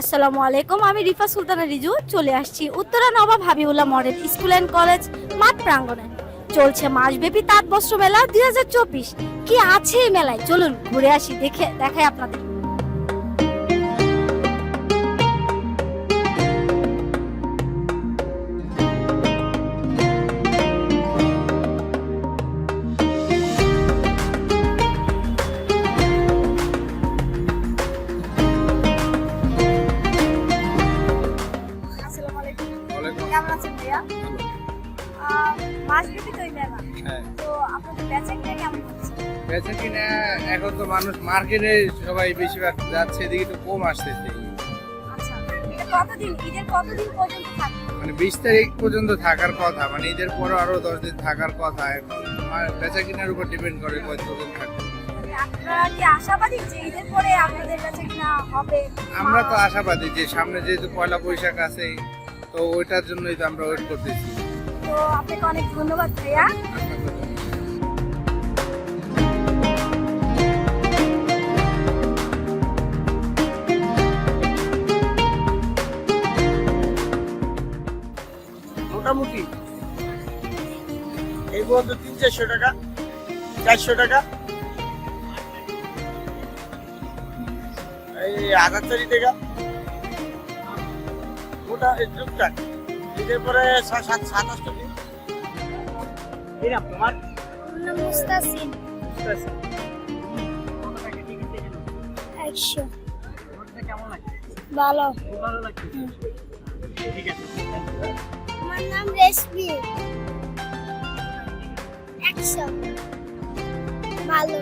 আসসালামু আলাইকুম, আমি রিফা সুলতানা রিজু, চলে আসছি Uttara Nawab Habibullah model school and college মাঠ প্রাঙ্গণে। চলছে মাসব্যাপী তাঁত বস্ত্র মেলা দুই হাজার চব্বিশ। কি আছে এই মেলায়? চলুন ঘুরে আসি, দেখে দেখাই আপনাদের। মাসব্যাপী তো মেলা তো আপনাদের বেচা কিনা কেমন হচ্ছে? বেচা কিনা এখন তো মানুষ মার্কেটে সবাই বেশিরভাগ যাচ্ছে এদিকে তো কম আসতেছে। আচ্ছা কতদিন? ঈদের কতদিন পর্যন্ত থাকবে? মানে বিশ তারিখ পর্যন্ত থাকার কথা মানে ঈদের পরও আরও দশ দিন থাকার কথা। এখন বেচা কিনার উপর ডিপেন্ড করে কতদিন থাকবে। মানে পরে আমরা তো আশাবাদী যে সামনে যেহেতু পয়লা বৈশাখ আছে তো ওইটার জন্যই তো আমরা ওয়েট করতেছি। তো আপনাকে অনেক ধন্যবাদ, ভাইয়া। মোটামুটি এই পর্যন্ত তিন চারশো টাকা চারশো টাকা। এই হাজার চারি টাকা। ওটা টুকটাক। এদের পরে সাত সাত সাত আটশো দিন এই না তোমার? মুস্তাসিন। একশো। কেমন লাগে ভালো। ভালো লাগছে? ঠিক আছে। আমার নাম রেশমি একশো। ভালো।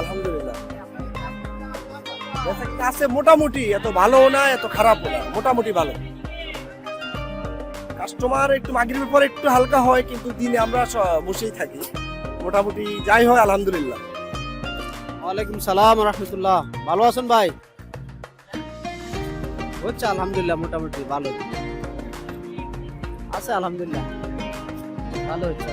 আলহামদুলিল্লাহ। মোটামুটি এত না এত না, মোটামুটি ভালো। কাস্টমার একটু মাগরিবের একটু হালকা হয়, কিন্তু দিনে আমরা বসেই থাকি। মোটামুটি যাই হয়, আলহামদুলিল্লাহ। ওয়ালাইকুম সালাম রহমতুল্লাহ। ভালো আছেন ভাই? হচ্ছে আলহামদুলিল্লাহ, মোটামুটি ভালো। আছে আলহামদুলিল্লাহ। ভালো হচ্ছে